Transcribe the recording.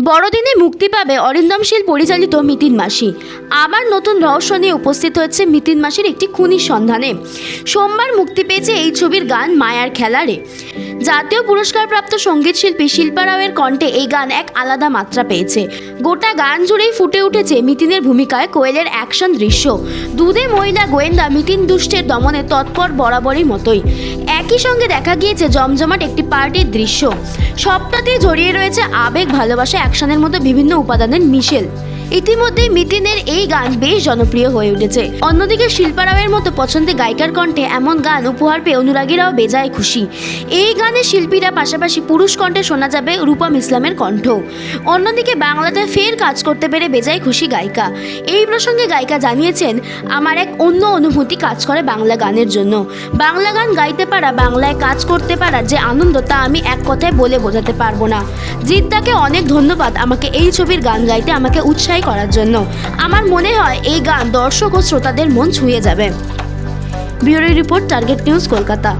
বড়দিনে মুক্তি পাবে অরিন্দম শীল পরিচালিত মিতিন মাসি। আবার নতুন রহস্য নিয়ে উপস্থিত হয়েছে মিতিন মাসির একটি খুনির সন্ধানে। সোমবার মুক্তি পেয়েছে এই ছবির গান মায়ার খেলারে। জাতীয় পুরস্কারপ্রাপ্ত সংগীত শিল্পী শিল্পা রাওয়ের কণ্ঠে এই গান এক আলাদা মাত্রা পেয়েছে। গোটা গান জুড়েই ফুটে উঠেছে মিতিনের ভূমিকায় কোয়েলের অ্যাকশন দৃশ্য। দুধে মহিলা গোয়েন্দা মিতিন দুষ্টের দমনে তৎপর বরাবরই মতোই। একই সঙ্গে দেখা গিয়েছে জমজমাট একটি পার্টির দৃশ্য। সবটাতেই জড়িয়ে রয়েছে আবেগ, ভালোবাসা, অ্যাকশনের মতো বিভিন্ন উপাদানের মিশেল। ইতিমধ্যেই মিতিনের এই গান বেশ জনপ্রিয় হয়ে উঠেছে। অন্যদিকে শিল্পা রাওয়ের মতো পছন্দের গায়িকার কণ্ঠে এমন গান উপহার পেয়ে অনুরাগীরাও বেজায় খুশি। এই গানে শিল্পীরা পাশাপাশি পুরুষ কণ্ঠে শোনা যাবে রূপম ইসলামের কণ্ঠ। অন্যদিকে বাংলাতে ফের কাজ করতে পেরে বেজায় খুশি গায়িকা। এই প্রসঙ্গে গায়িকা জানিয়েছেন, আমার এক অন্য অনুভূতি কাজ করে বাংলা গানের জন্য। বাংলা গান গাইতে পারা, বাংলায় কাজ করতে পারা যে আনন্দ তা আমি এক কথায় বলে বোঝাতে পারব না। জিদ্দাকে অনেক ধন্যবাদ আমাকে এই ছবির গান গাইতে, আমাকে উৎসাহী করার জন্য। আমার মনে হয় এই গান দর্শক ও শ্রোতাদের মন ছুঁয়ে যাবে। Bureau report, target news, Kolkata.